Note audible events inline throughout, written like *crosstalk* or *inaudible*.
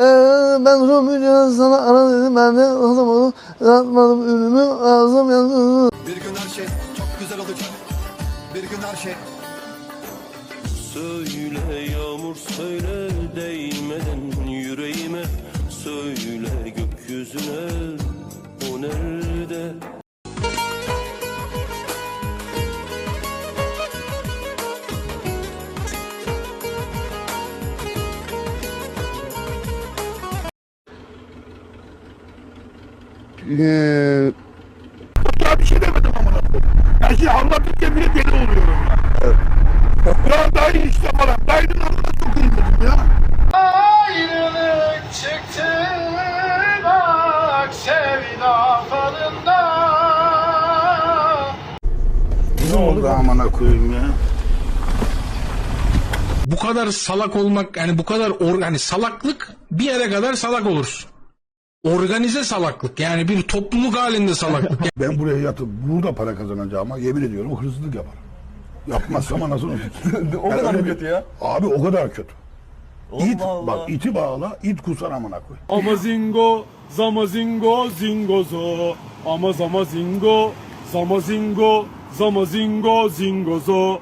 Ee, ben Rum Hücresi sana ara dedim. Ben de atamadım. Atmadım ürünü. Ağzım yandı. Bir gün her şey çok güzel olacak. Bir gün her şey Söyle yağmur söyle değmeden yüreğime Söyle gökyüzüne Ee, Ya bir şey demedim amına koyayım. Ben şimdi anlatırken bile deli oluyorum ya. ya dayı işte falan. Dayının amına sokayım dedim ya. Ayrılık çıktı bak sevda falında Ne oldu amına koyayım ya? bu kadar salak olmak yani bu kadar or, yani salaklık bir yere kadar salak olursun. Organize salaklık yani bir topluluk halinde salaklık. *laughs* Ben buraya yatıp burada para kazanacağıma yemin ediyorum hırsızlık yaparım. Yapmazsam *laughs* anasını satayım. *laughs* o kadar mı kötü ya? Abi o kadar kötü. it, bak iti bağla, it kusar amına koy. Amazingo, zamazingo, zingozo. Ama zamazingo, zamazingo, zamazingo, zingozo.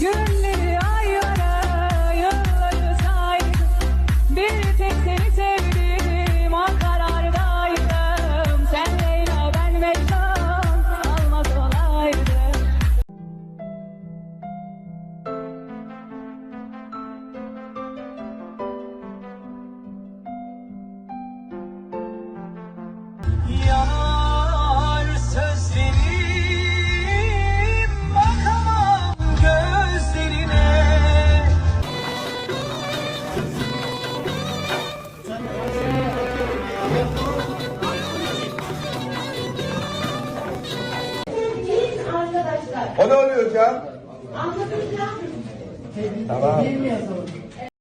Good O ne oluyor hocam?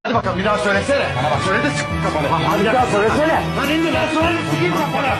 Hadi bakalım bir daha söylesene. Bana bak söyle de sık kafanı. Hadi bir daha söylesene. Hadi bir daha söyle sıkayım kafana.